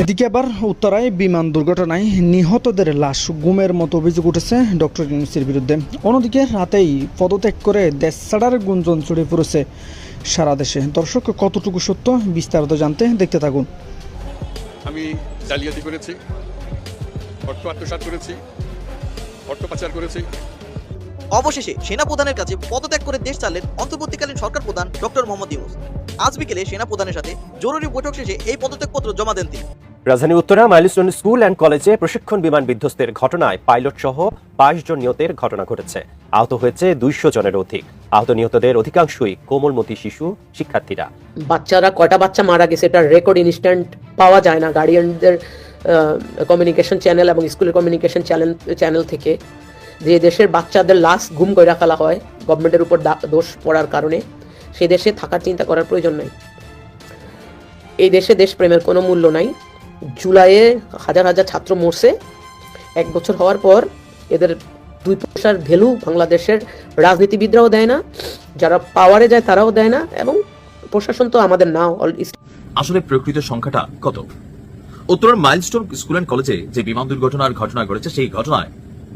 এদিকে আবার উত্তরায় বিমান দুর্ঘটনায় নিহতদের লাশ গুমের মতো অভিযোগ উঠেছে ডক্টর ইউনুসের বিরুদ্ধে। অন্যদিকে রাতেই পদত্যাগ করে দেশ ছাড়ার গুঞ্জন ছড়িয়ে পড়েছে সারা দেশে। দর্শক, কতটুকু সত্য বিস্তারিত জানতে দেখতে থাকুন। আমি জালিয়াতি করেছি অর্থ আত্মসাৎ করেছি অর্থ পাচার করেছি। অবশেষে সেনা প্রধানের কাছে পদত্যাগ করে দেশ চালেন অন্তর্বর্তীকালীন সরকার প্রধান ডক্টর মোহাম্মদ ইউনুস। আজ বিকেলে সেনা প্রধানের সাথে জরুরি বৈঠক শেষে এই পদত্যাগপত্র জমা দেন তিনি। রাজধানী উত্তরা মাইলস্টোন স্কুল অ্যান্ড কলেজে প্রশিক্ষণ বিমান বিধ্বস্তের ঘটনায় পাইলট সহ বাইশ জন নিহতের ঘটনা ঘটেছে। আহত হয়েছে দুইশো জনের অধিক। আহত নিহতদের অধিকাংশই কোমলমতি শিশু শিক্ষার্থীরা। বাচ্চারা কয়টা বাচ্চা মারা গেছে এটার রেকর্ড ইনস্ট্যান্ট পাওয়া যায় না। গার্ডিয়ানদের কমিউনিকেশন চ্যানেল এবং স্কুলের কমিউনিকেশন চ্যানেল চ্যানেল থেকে। যে দেশের বাচ্চাদের লাশ গুম করে ফেলা হয় গভর্নমেন্টের উপর দোষ পড়ার কারণে, সে দেশে থাকার চিন্তা করার প্রয়োজন নাই। এই দেশে দেশপ্রেমের কোনো মূল্য নাই। জুলাইয়ে হাজার হাজার ছাত্র মরছে। এক বছর হওয়ার পর এদের দুই পয়সার ভ্যালু বাংলাদেশের রাজনীতিবিদরাও দেয় না, যারা পাওয়ারে যায় তারাও দেয় না, এবং প্রশাসন তো আমাদের নাও আসলে প্রকৃত সংখ্যাটা কত? উত্তরের মাইলস্টোন স্কুল অ্যান্ড কলেজে যে বিমান দুর্ঘটনার ঘটনা ঘটেছে, সেই ঘটনায়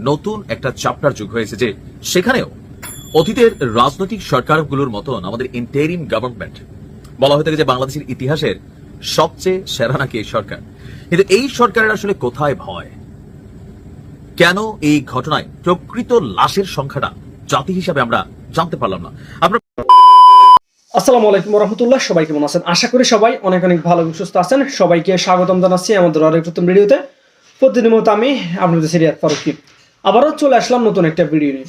নতুন একটা চ্যাপ্টার যোগ হয়েছে যে সেখানেও অতীতের রাজনৈতিক সরকারগুলোর মতন আমাদের ইন্টেরিম গভর্নমেন্ট বলা হয়ে থাকে যে বাংলাদেশের ইতিহাসের সবচেয়ে সেরা নাকি এই সরকার? কিন্তু এই সরকারের আসলে কোথায় ভয়? কেন এই ঘটনায় প্রকৃত লাশের সংখ্যাটা জাতি হিসাবে আমরা জানতে পারলাম না। আসসালামু আলাইকুম রহমতুল্লাহ, সবাই কেমন আছেন? আশা করি সবাই অনেক অনেক ভালো সুস্থ আছেন। সবাইকে স্বাগতম জানাচ্ছি আমাদের আরেক নতুন ভিডিওতে। মতো আমি আপনাদের সিরিয়াত ফারুকি আবারও চলে আসলাম নতুন একটা ভিডিও নিয়ে।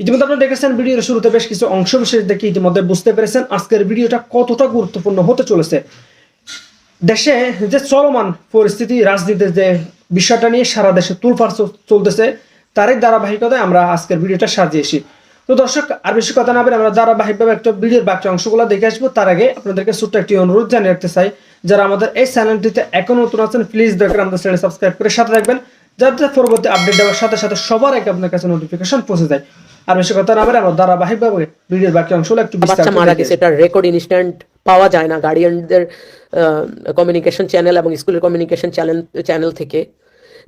ইতিমধ্যে আপনারা দেখেছেন ভিডিওর শুরুতে বেশ কিছু অংশ বিশেষ দেখে ইতিমধ্যে বুঝতে পেরেছেন আজকের ভিডিওটা কতটা গুরুত্বপূর্ণ হতে চলেছে। দেশে যে চলমান পরিস্থিতি, রাজনীতির যে বিষয়টা নিয়ে সারা দেশে তুলফার চলতেছে, তারই ধারাবাহিকতায় আমরা আজকের ভিডিওটা সাজিয়েছি। তো দর্শক, আর বেশি কথা না বলে আমরা ধারাবাহিকভাবে একটা ভিডিওর বাকি অংশগুলো দেখে আসব। তার আগে আপনাদেরকে ছোট্ট একটি অনুরোধ জানিয়ে রাখতে চাই, যারা আমাদের এই চ্যানেলটিতে এখন নতুন আছেন প্লিজ দয়া আমাদের চ্যানেল সাবস্ক্রাইব করে সাথে রাখবেন যাতে পরবর্তী আপডেট দেওয়ার সাথে সাথে সবার আগে আপনার কাছে নোটিফিকেশন পৌঁছে যায়। আর বেশি কথা না বলে আমরা ধারাবাহিকভাবে ভিডিওর বাকি অংশগুলো একটু বাচ্চা বিস্তারিত মারা গেছে এটার রেকর্ড ইনস্ট্যান্ট পাওয়া যায় না। গার্ডিয়ানদের কমিউনিকেশন চ্যানেল এবং স্কুলের কমিউনিকেশন চ্যানেল চ্যানেল থেকে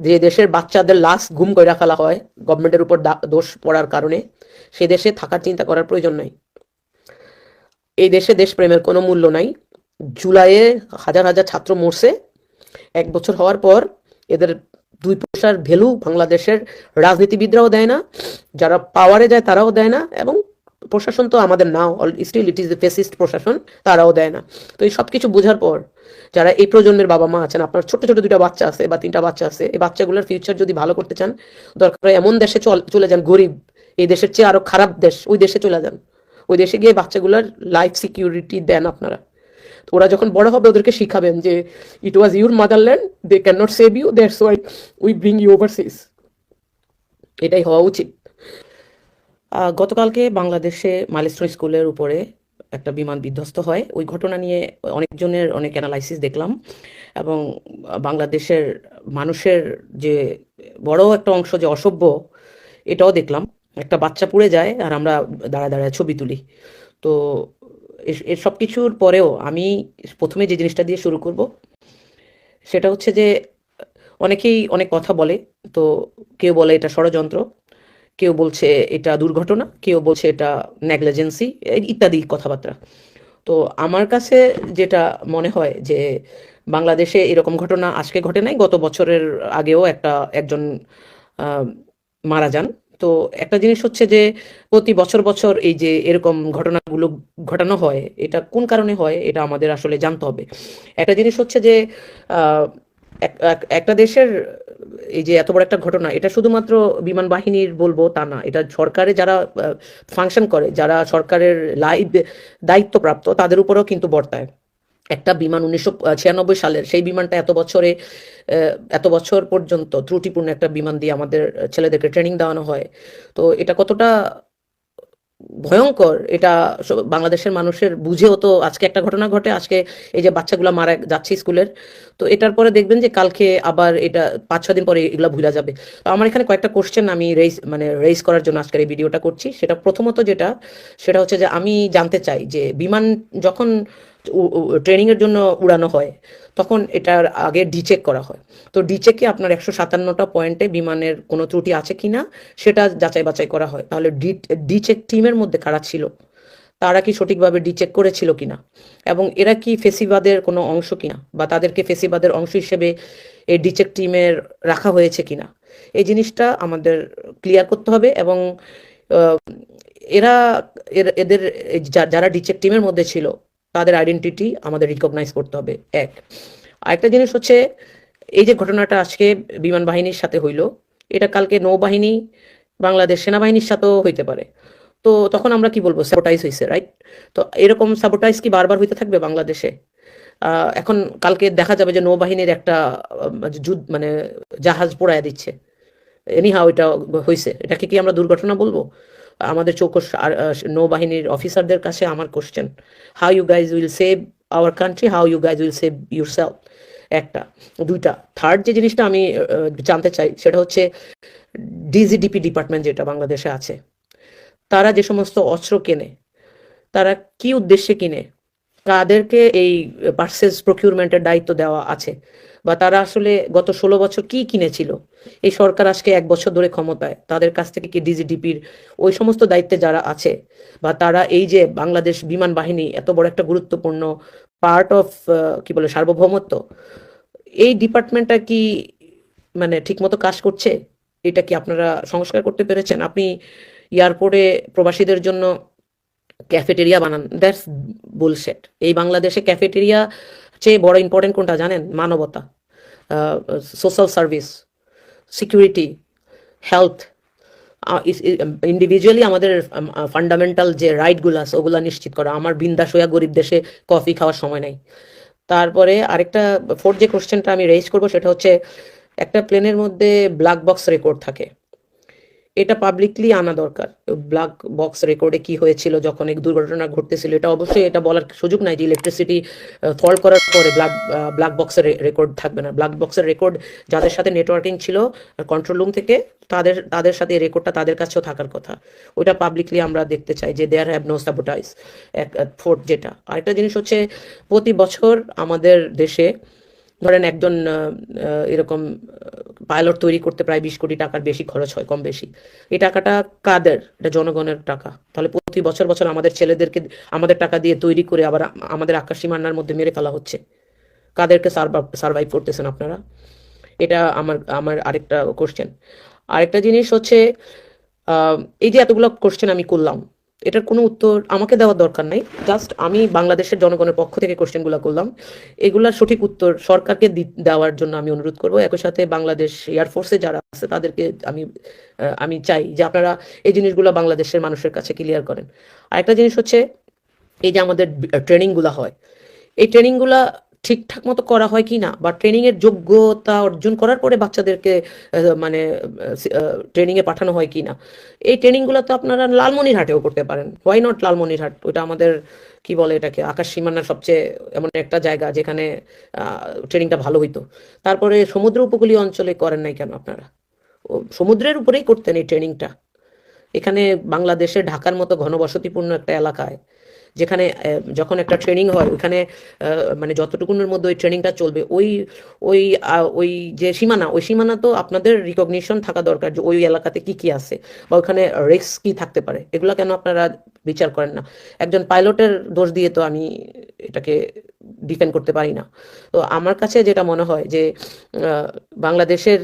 যে দেশের বাচ্চাদের লাশ গুম করে ফেলা হয় গভর্নমেন্টের উপর দোষ পড়ার কারণে সে দেশে থাকার চিন্তা করার প্রয়োজন নাই। এই দেশে দেশপ্রেমের কোনো মূল্য নাই। জুলাইয়ে হাজার হাজার ছাত্র মরছে। এক বছর হওয়ার পর এদের দুই পয়সার ভ্যালু বাংলাদেশের রাজনীতিবিদরাও দেয় না, যারা পাওয়ারে যায় তারাও দেয় না এবং প্রশাসন তো আমাদের now still it is the fascist প্রশাসন, তারাও দেয় না। তো এই সব কিছু বোঝার পর যারা এই প্রজন্মের বাবা মা আছেন, আপনার ছোট ছোট দুইটা বাচ্চা আছে বা তিনটা বাচ্চা আছে, এই বাচ্চাগুলোর ফিউচার যদি ভালো করতে চান, দরকার এমন দেশে চল- যান গরিব, এই দেশের চেয়ে আরও খারাপ দেশ, ওই দেশে চলে যান। ওই দেশে গিয়ে বাচ্চাগুলোর লাইফ সিকিউরিটি দেন আপনারা। ওরা যখন বড় হবে, ওদেরকে শিখাবেন যে it was your motherland they can not save you that's why we bring you overseas এটাই হওয়া উচিত। গতকালকে বাংলাদেশে মাইলস্টোন স্কুলের উপরে একটা বিমান বিধ্বস্ত হয়। ওই ঘটনা নিয়ে অনেকজনের অনেক অ্যানালাইসিস দেখলাম এবং বাংলাদেশের মানুষের যে বড় একটা অংশ যে অসভ্য, এটাও দেখলাম। একটা বাচ্চা পুড়ে যায় আর আমরা দাঁড়ায় দাঁড়ায় ছবি তুলি। তো এর সব কিছুর পরেও আমি প্রথমে যে জিনিসটা দিয়ে শুরু করব, সেটা হচ্ছে যে অনেকেই অনেক কথা বলে, তো কেউ বলে এটা ষড়যন্ত্র, কেউ বলছে এটা দুর্ঘটনা, কেউ বলছে এটা নেগলিজেন্সি ইত্যাদি কথাবার্তা। তো আমার কাছে যেটা মনে হয় যে বাংলাদেশে এরকম ঘটনা আজকে ঘটে নাই, গত বছরের আগেও একটা একজন মারা যান। তো একটা জিনিস হচ্ছে যে প্রতি বছর বছর এই যে এরকম ঘটনাগুলো ঘটানো হয়, এটা কোন কারণে হয় এটা আমাদের আসলে জানতে হবে। একটা জিনিস হচ্ছে যে একটা দেশের এই যে এত বড় একটা ঘটনা, এটা শুধুমাত্র বিমান বাহিনীর বলব তা না, এটা সরকারে যারা ফাংশন করে, যারা সরকারের লাইভ দায়িত্বপ্রাপ্ত, তাদের উপরেও কিন্তু বর্তায়। একটা বিমান উনিশশো ছিয়ানব্বই সালের সেই বিমানটা এত বছরে এত বছর পর্যন্ত ত্রুটিপূর্ণ একটা বিমান দিয়ে আমাদের ছেলেদেরকে ট্রেনিং দেওয়ানো হয়। তো এটা কতটা ভয়ঙ্কর, এটা বাংলাদেশের মানুষের বুঝেও তো আজকে একটা ঘটনা ঘটে, আজকে এই যে বাচ্চাগুলো মারা যাচ্ছে স্কুলের। তো এটার পরে দেখবেন যে কালকে আবার এটা পাঁচ ছ দিন পরে এগুলো ভুলা যাবে। তো আমার এখানে কয়েকটা কোশ্চেন আমি রেইজ মানে রেইজ করার জন্য আজকের এই ভিডিওটা করছি। সেটা প্রথমত যেটা, সেটা হচ্ছে যে আমি জানতে চাই যে বিমান যখন ট্রেনিং এর জন্য উড়ানো হয়, তখন এটার আগে ডিচেক করা হয়। তো ডিচেকে আপনার একশো সাতান্নটা পয়েন্টে বিমানের কোনো ত্রুটি আছে কিনা, সেটা যাচাই বাছাই করা হয়। তাহলে ডি ডিচেক টিমের মধ্যে কারা ছিল? তারা কি সঠিকভাবে ডিচেক করেছিল কিনা? এবং এরা কি ফেসিবাদের কোনো অংশ কিনা? বা তাদেরকে ফেসিবাদের অংশ হিসেবে এই ডিচেক টিমের রাখা হয়েছে কিনা? এই জিনিসটা আমাদের ক্লিয়ার করতে হবে এবং এরা এদের যারা ডিচেক টিমের মধ্যে ছিল তাদের আইডেন্টিটি আমাদের রিকগনাইজ করতে হবে, এক। আরেকটা জিনিস হচ্ছে, এই যে ঘটনাটা আজকে বিমান বাহিনীর সাথে হইল, এটা কালকে নৌবাহিনী, বাংলাদেশ সেনাবাহিনীর সাথেও হইতে পারে। তো তখন আমরা কি বলব স্যাবোটাইজ হয়েছে রাইট তো এরকম স্যাবোটাইজ কি বারবার হইতে থাকবে বাংলাদেশে? এখন কালকে দেখা যাবে যে নৌবাহিনীর একটা যুদ্ধ মানে জাহাজ পোড়ায় দিচ্ছে। এনিহাও এটা হয়েছে এটাকে কি আমরা দুর্ঘটনা বলব? আমাদের চৌকস নৌবাহিনীর অফিসারদের কাছে আমার question how you guys will save our country how you guys will save your self একটা। দুইটা। থার্ড যে জিনিসটা আমি জানতে চাই, সেটা হচ্ছে ডিজিডিপি ডিপার্টমেন্ট যেটা বাংলাদেশে আছে, তারা যে সমস্ত অস্ত্র কেনে, তারা কি উদ্দেশ্যে কিনে কাদেরকে এই পার্সেস প্রকিউরমেন্টের দায়িত্ব দেওয়া আছে বা তারা আসলে গত ষোলো বছর কি কিনেছিল? এই সরকার আজকে এক বছর ধরে ক্ষমতায়। তাদের কাছ থেকে কি ডিজিডিপির ওই সমস্ত দায়িত্বে যারা আছে বা তারা এই যে বাংলাদেশ বিমান বাহিনী এত বড় একটা গুরুত্বপূর্ণ পার্ট অফ কি বলে, সার্বভৌমত্ব, এই ডিপার্টমেন্টটা কি মানে ঠিকমতো কাজ করছে? এটা কি আপনারা সংস্কার করতে পেরেছেন? আপনি এয়ারপোর্টে প্রবাসীদের জন্য ক্যাফেটেরিয়া বানান। দ্যাটস বুলশেট এই বাংলাদেশে ক্যাফেটেরিয়া চেয়ে বড় ইম্পর্টেন্ট কোনটা জানেন? মানবতা social service security health individually আমাদের ফান্ডামেন্টাল যে রাইটগুলো আছে, ওগুলা নিশ্চিত করা। আমার বিন্দাস হইয়া গরিব দেশে কফি খাওয়ার সময় নাই। তারপরে আরেকটা ফোর্থ যে কোশ্চেনটা আমি রেজ করব, সেটা হচ্ছে একটা প্লেনের মধ্যে ব্ল্যাক বক্স রেকর্ড থাকে। এটা পাবলিকলি আনা দরকার। ব্ল্যাক বক্স রেকর্ডে কি হয়েছিল, যখন এই দুর্ঘটনা ঘটতেছিল, এটা অবশ্যই এটা বলার সুযোগ নাই যে ইলেকট্রিসিটি ফল্ট করার পরে ব্ল্যাক ব্ল্যাক বক্সের রেকর্ড থাকবে না। ব্ল্যাক বক্সের রেকর্ড যাদের সাথে নেটওয়ার্কিং ছিল কন্ট্রোল রুম থেকে, তাদের তাদের সাথে রেকর্ডটা তাদের কাছেও থাকার কথা। ওইটা পাবলিকলি আমরা দেখতে চাই যে দেয়ার হ্যাভ নো সাবোটাইজ এক ফোর্থ যেটা। আরেকটা জিনিস হচ্ছে, প্রতি বছর আমাদের দেশে ধরেন একজন এরকম পাইলট তৈরি করতে প্রায় বিশ কোটি টাকার বেশি খরচ হয়, কম বেশি। এই টাকাটা কাদের? এটা জনগণের টাকা। তাহলে প্রতি বছর বছর আমাদের ছেলেদেরকে, আমাদের টাকা দিয়ে তৈরি করে আবার আমাদের আকাশ সীমানার মধ্যে মেরে ফেলা হচ্ছে। কাদেরকে সার্ভাইভ করতেছেন আপনারা? এটা আমার আমার আরেকটা কোশ্চেন আরেকটা জিনিস হচ্ছে এই যে এতগুলো কোশ্চেন আমি করলাম এটার কোনো উত্তর আমাকে দেওয়ার দরকার নাই। জাস্ট আমি বাংলাদেশের জনগণের পক্ষ থেকে কোশ্চেনগুলো করলাম। এগুলার সঠিক উত্তর সরকারকে দেওয়ার জন্য আমি অনুরোধ করব। একই সাথে বাংলাদেশ এয়ারফোর্সে যারা আছে, তাদেরকে আমি আমি চাই যে আপনারা এই জিনিসগুলো বাংলাদেশের মানুষের কাছে ক্লিয়ার করেন। আরেকটা জিনিস হচ্ছে, এই যে আমাদের ট্রেনিংগুলো হয়। এই ট্রেনিংগুলা ঠিকঠাক মতো করা হয় কি না বা ট্রেনিং এর যোগ্যতা অর্জন করার পরে বাচ্চাদেরকে মানে ট্রেনিং এ পাঠানো হয় কি না এই ট্রেনিংগুলো তো আপনারা লালমনিরহাটেও করতে পারেন। Why not Lalmonirhat? ওইটা আমাদের, কি বলে এটাকে, আকাশ সীমানার সবচেয়ে এমন একটা জায়গা যেখানে ট্রেনিংটা ভালো হইতো। তারপরে সমুদ্র উপকূলীয় অঞ্চলে করেন নাই কেন আপনারা? সমুদ্রের উপরেই করতেন এই ট্রেনিংটা এখানে বাংলাদেশে ঢাকার মতো ঘনবসতিপূর্ণ একটা এলাকায় যেখানে যখন একটা ট্রেনিং হয় আহ, মানে যতটুকুনের মধ্যে ওই ট্রেনিংটা চলবে ওই ওই ওই যে সীমানা ওই সীমানা তো আপনাদের রিকগনিশন থাকা দরকার যে ওই এলাকাতে কি কি আছে বা ওখানে রিস্ক কি থাকতে পারে। এগুলো কেন আপনারা বিচার করেন না? একজন পাইলটের দোষ দিয়ে তো আমি এটাকে ডিফেন্ড করতে পারি না। তো আমার কাছে যেটা মনে হয় যে বাংলাদেশের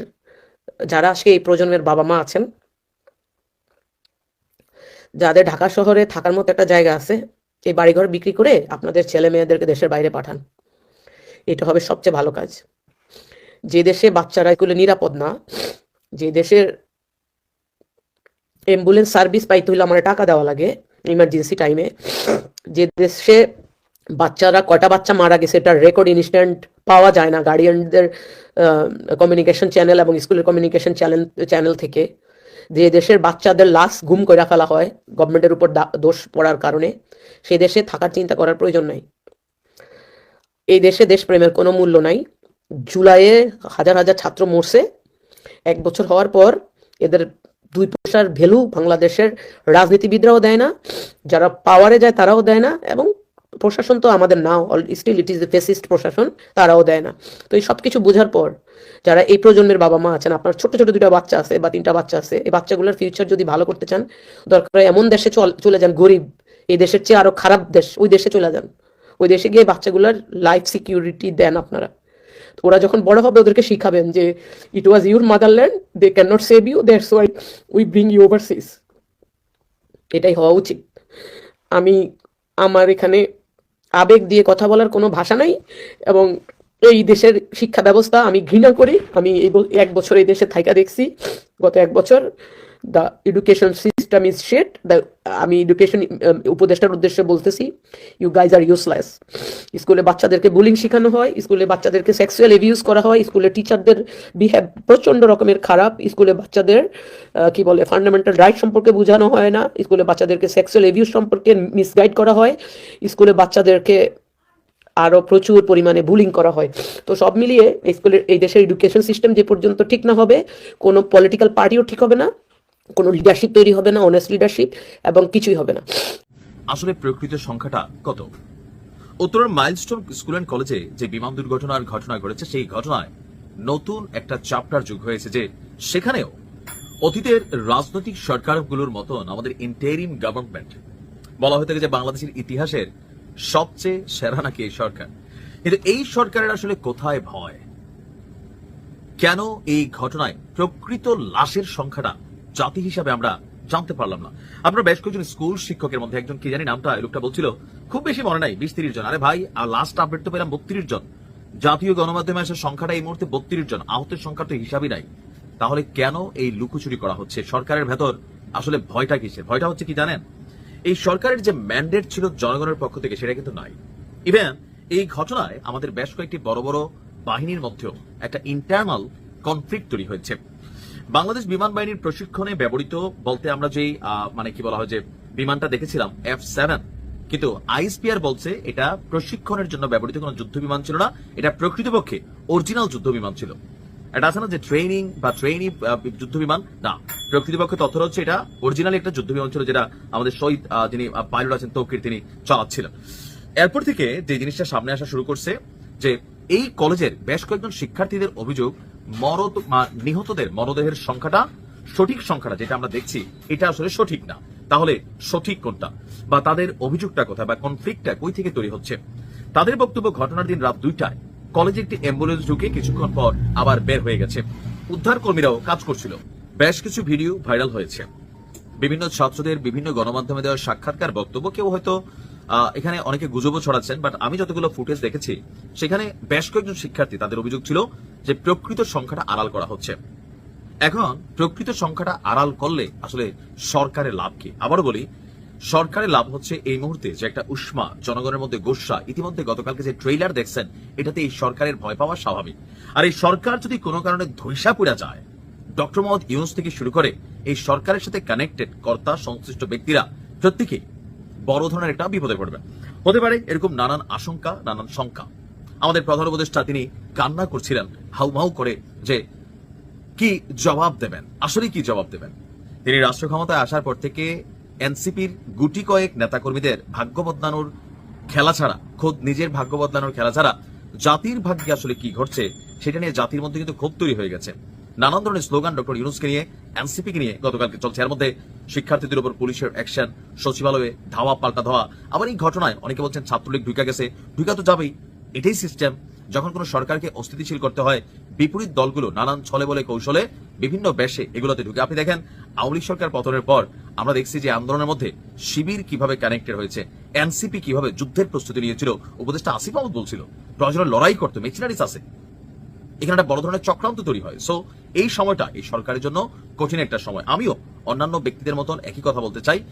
যারা আজকে এই প্রজন্মের বাবা মা আছেন যাদের ঢাকা শহরে থাকার মতো একটা জায়গা আছে এই বাড়িঘর বিক্রি করে আপনাদের ছেলে মেয়েদেরকে দেশের বাইরে পাঠান। এটা হবে সবচেয়ে ভালো কাজ। যে দেশে বাচ্চারা এগুলো নিরাপদ না, যে দেশের অ্যাম্বুলেন্স সার্ভিস পাইতে হলে আমার টাকা দেওয়া লাগে ইমার্জেন্সি টাইমে যে দেশে বাচ্চারা কয়টা বাচ্চা মারা গেছে এটার রেকর্ড ইনস্ট্যান্ট পাওয়া যায় না। গার্ডিয়ানদের কমিউনিকেশন চ্যানেল এবং স্কুলের কমিউনিকেশন চ্যানেল চ্যানেল থেকে। যে দেশের বাচ্চাদের লাশ গুম করে ফেলা হয় গভর্নমেন্টের উপর দোষ পড়ার কারণে সেই দেশে থাকার চিন্তা করার প্রয়োজন নাই। এই দেশে দেশপ্রেমের কোনো মূল্য নাই। জুলাইয়ে হাজার হাজার ছাত্র মরছে। এক বছর হওয়ার পর এদের দুই পয়সার ভ্যালু বাংলাদেশের রাজনীতিবিদরাও দেয় না, যারা পাওয়ারে যায় তারাও দেয় না, এবং প্রশাসন তো আমাদের now still it is the fascist প্রশাসন, তারাও দেয় না। তো এই সব কিছু বোঝার পর যারা এই প্রজন্মের বাবা মা আছেন, আপনার ছোট ছোট দুটা বাচ্চা আছে বা তিনটা বাচ্চা আছে, এই বাচ্চাগুলোর ফিউচার যদি ভালো করতে চান, দরকার এমন দেশে চল- যান, গরিব, এই দেশের চেয়ে আরও খারাপ দেশ, ওই দেশে চলে যান। ওই দেশে গিয়ে বাচ্চাগুলোর লাইফ সিকিউরিটি দেন আপনারা। ওরা যখন বড় হবে, ওদেরকে শিখাবেন যে it was your motherland they can not save you that's why we bring you overseas এটাই হওয়া উচিত। আমি, আমার এখানে আবেগ দিয়ে কথা বলার কোনো ভাষা নাই এবং এই দেশের শিক্ষা ব্যবস্থা আমি ঘৃণা করি। আমি এই এক বছর এই দেশে থাইকা দেখছি। গত এক বছর দ্য এডুকেশন সিস্টেম ইজ শেট আমি এডুকেশন উপদেষ্টার উদ্দেশ্যে বলতেছি ইউ গাইজ আর ইউজলেস স্কুলে বাচ্চাদেরকে বুলিং শেখানো হয়, স্কুলে বাচ্চাদেরকে সেক্সুয়াল এভিউজ করা হয়, স্কুলে টিচারদের বিহেভ প্রচণ্ড রকমের খারাপ, স্কুলে বাচ্চাদের কি বলে ফান্ডামেন্টাল রাইট সম্পর্কে বোঝানো হয় না, স্কুলে বাচ্চাদেরকে সেক্সুয়াল এভিউজ সম্পর্কে মিসগাইড করা হয়, স্কুলে বাচ্চাদেরকে আরও প্রচুর পরিমাণে বুলিং করা হয়। তো সব মিলিয়ে স্কুলের, এই দেশের এডুকেশন সিস্টেম যে পর্যন্ত ঠিক না হবে, কোনো পলিটিক্যাল পার্টিও ঠিক হবে না, কোনো লিডারশিপ তৈরি হবে না অনেস্ট লিডারশিপ এবং কিছুই হবে না। আসলে প্রকৃত সংখ্যাটা কত? উত্তরের মাইলস্টোন স্কুল অ্যান্ড কলেজে যে বিমান দুর্ঘটনার ঘটনা ঘটেছে, সেই ঘটনায় নতুন একটা চাপটার যুগ হয়েছে যে সেখানেও অতীতের রাজনৈতিক সরকারগুলোর মতন আমাদের ইন্টেরিম গভর্নমেন্ট বলা হয়ে থাকে যে বাংলাদেশের ইতিহাসের সবচেয়ে সেরা নাকি এই সরকার? কিন্তু এই সরকারের আসলে কোথায় ভয়? কেন এই ঘটনায় প্রকৃত লাশের সংখ্যাটা জাতি হিসাবে আমরা জানতে পারলাম না? আমরা বেশ কয়েকজন স্কুল শিক্ষকের মধ্যে একজন, কি জানি নামটা লোকটা বলছিল, খুব বেশি মনে নাই বিশ তিরিশ জন। আরে ভাই, আর লাস্ট আপডেট তো পেলাম বত্রিশ জন। জাতীয় গণমাধ্যমে আসে সংখ্যাটা এই মুহূর্তে বত্রিশ জন। আহতের সংখ্যা তো হিসাবই নাই। তাহলে কেন এই লুকোচুরি করা হচ্ছে? সরকারের ভেতর আসলে ভয়টা কিসের? ভয়টা হচ্ছে কি জানেন? এই সরকারের যে ম্যান্ডেট ছিল জনগণের পক্ষ থেকে সেটা কিন্তু নাই। ইভেন এই ঘটনায় আমাদের বেশ কয়েকটি বড় বড় বাহিনীর মধ্যেও একটা ইন্টারনাল কনফ্লিক্ট তৈরি হয়েছে। বাংলাদেশ বিমান বাহিনীর প্রশিক্ষণে ব্যবহৃত বলতে আমরা যেই মানে কি বলা হয় যে বিমানটা দেখেছিলাম এফ সেভেন কিন্তু আইএসপিআর বলছে এটা প্রশিক্ষণের জন্য ব্যবহৃত কোনো যুদ্ধ বিমান ছিল না, এটা প্রকৃতপক্ষে অরিজিনাল যুদ্ধ বিমান ছিল। এটা আছে না যে ট্রেনিং বা ট্রেনি যুদ্ধ বিমান? না। প্রকৃতপক্ষে তথ্য হচ্ছে এটা অরিজিনালি একটা যুদ্ধ বিমান ছিল যেটা আমাদের শহীদ যিনি পাইলট আছেন, তৌকির তিনি চালাচ্ছিলেন। এরপর থেকে যে জিনিসটা সামনে আসা শুরু করছে, যে এই কলেজের বেশ কয়েকজন শিক্ষার্থীদের অভিযোগ, মরদ নিহতদের মরদেহের সংখ্যাটা সঠিক সংখ্যাটা যেটা আমরা দেখছি, এটা আসলে সঠিক না। তাহলে সঠিক কোনটা? বা তাদের অভিযোগটা কোথায় বা কনফ্লিক্টটা কই থেকে তৈরি হচ্ছে? তাদের বক্তব্য ঘটনার দিন রাত দুইটায়। কলেজে একটি অ্যাম্বুলেন্স ঢুকে কিছুক্ষণ পর আবার বের হয়ে গেছে। উদ্ধার কর্মীরাও কাজ করছিল। বেশ কিছু ভিডিও ভাইরাল হয়েছে। বিভিন্ন ছাত্রদের বিভিন্ন গণমাধ্যমে দেওয়া সাক্ষাৎকার বক্তব্য কেউ হয়তো এখানে অনেকে গুজবও ছড়াচ্ছেন, বাট আমি যতগুলো ফুটেজ দেখেছি, সেখানে বেশ কয়েকজন শিক্ষার্থী তাদের অভিযোগ ছিল যে প্রকৃত সংখ্যাটা আড়াল করা হচ্ছে। এখন প্রকৃত সংখ্যাটা আড়াল করলে আসলে সরকারের লাভ কি? আবারও বলি সরকারের লাভ হচ্ছে এই মুহূর্তে যে একটা উষ্মা, জনগণের মধ্যে গোসা। ইতিমধ্যে গতকালকে যে ট্রেইলার দেখছেন, এটাতে এই সরকারের ভয় পাওয়া স্বাভাবিক। আর এই সরকার যদি কোনো কারণে ধৈসা পড়া যায়, ডক্টর মোহাম্মদ ইউনুস থেকে শুরু করে এই সরকারের সাথে কানেক্টেড কর্তা, সংশ্লিষ্ট ব্যক্তিরা প্রত্যেকেই বড় ধরনের একটা বিপদে পড়বে। হতে পারে এরকম নানান আশঙ্কা, নানান শঙ্কা। আমাদের প্রধান উপদেষ্টা তিনি কান্না করছিলেন, হাউমাউ করে যে কি জবাব দেবেন? আসলে কি জবাব দেবেন? তিনি রাষ্ট্র ক্ষমতায় আসার পর থেকে এনসিপির গুটি কয়েক নেতাকর্মীদের ভাগ্য বদলানোর খেলা ছাড়া, খোদ নিজের ভাগ্য বদলানোর খেলা ছাড়া জাতির ভাগ্যে আসলে কি ঘটছে সেটা নিয়ে জাতির মধ্যে কিন্তু ক্ষোভ তৈরি হয়ে গেছে। নানান ধরনের স্লোগান ডক্টর ইউনুসকে নিয়ে, এনসিপিকে নিয়ে গতকালকে চলছে। এর মধ্যে শিক্ষার্থীদের উপর পুলিশের অ্যাকশন, সচিবালয়ে ধাওয়া পাল্টা ধাওয়া। আবার এই ঘটনায় অনেকে বলছেন ছাত্রলীগ ঢুকে গেছে। ঢুকা তো যাবেই। এটাই সিস্টেম যখন কোনো সরকারকে অস্থিতিশীল করতে হয়, বিপরীত দলগুলো নানান ছলে বলে কৌশলে বিভিন্ন বেশে এগুলোতে ঢুকে। আপনি দেখেন, আওয়ামী সরকার পতনের পর আমরা দেখছি যে আন্দোলনের মধ্যে শিবির কীভাবে কানেক্টেড হয়েছে, এনসিপি কীভাবে যুদ্ধের প্রস্তুতি নিয়েছিল, উপদেষ্টা আসিফ আহমদ বলছিল, প্রয়োজনে লড়াই করতো, মেচিনারিস আছে। এখানে একটা বড় ধরনের চক্রান্ত তৈরি হয়। সো এই সময়টা, এই সরকারের জন্য কঠিন একটা সময়। আমিও অন্যান্য ব্যক্তিদের মতন একই কথা বলতে চাই।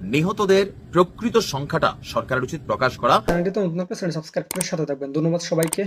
নিহতদের প্রকৃত সংখ্যাটা সরকারের উচিত প্রকাশ করা। সাথে থাকবেন। ধন্যবাদ সবাইকে।